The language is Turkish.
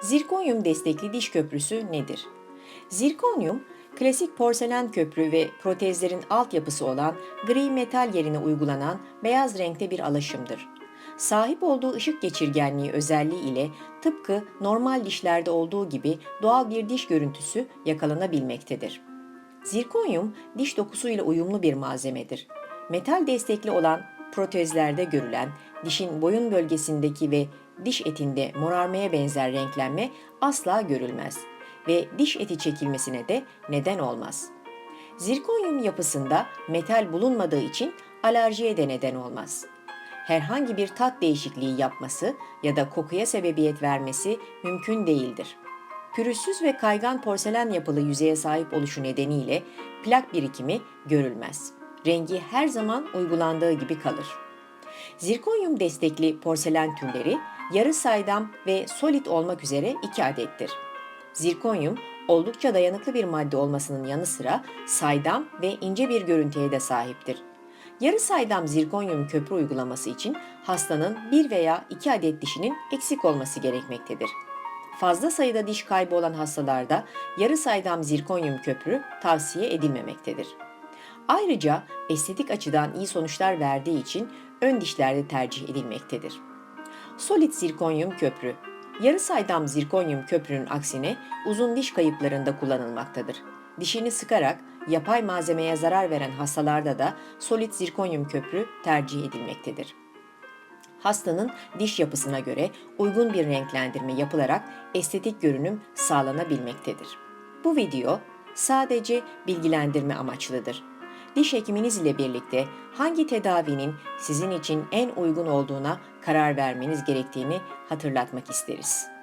Zirkonyum destekli diş köprüsü nedir? Zirkonyum, klasik porselen köprü ve protezlerin altyapısı olan gri metal yerine uygulanan beyaz renkte bir alaşımdır. Sahip olduğu ışık geçirgenliği özelliği ile tıpkı normal dişlerde olduğu gibi doğal bir diş görüntüsü yakalanabilmektedir. Zirkonyum diş dokusuyla uyumlu bir malzemedir. Metal destekli olan protezlerde görülen dişin boyun bölgesindeki ve diş etinde morarmaya benzer renklenme asla görülmez ve diş eti çekilmesine de neden olmaz. Zirkonyum yapısında metal bulunmadığı için alerjiye de neden olmaz. Herhangi bir tat değişikliği yapması ya da kokuya sebebiyet vermesi mümkün değildir. Pürüzsüz ve kaygan porselen yapılı yüzeye sahip oluşu nedeniyle plak birikimi görülmez. Rengi her zaman uygulandığı gibi kalır. Zirkonyum destekli porselen türleri yarı saydam ve solit olmak üzere iki adettir. Zirkonyum oldukça dayanıklı bir madde olmasının yanı sıra saydam ve ince bir görüntüye de sahiptir. Yarı saydam zirkonyum köprü uygulaması için hastanın bir veya iki adet dişinin eksik olması gerekmektedir. Fazla sayıda diş kaybı olan hastalarda yarı saydam zirkonyum köprü tavsiye edilmemektedir. Ayrıca estetik açıdan iyi sonuçlar verdiği için ön dişlerde tercih edilmektedir. Solid zirkonyum köprü Yarı saydam zirkonyum köprünün aksine uzun diş kayıplarında kullanılmaktadır. Dişini sıkarak yapay malzemeye zarar veren hastalarda da solid zirkonyum köprü tercih edilmektedir. Hastanın diş yapısına göre uygun bir renklendirme yapılarak estetik görünüm sağlanabilmektedir. Bu video sadece bilgilendirme amaçlıdır. Diş hekiminizle ile birlikte hangi tedavinin sizin için en uygun olduğuna karar vermeniz gerektiğini hatırlatmak isteriz.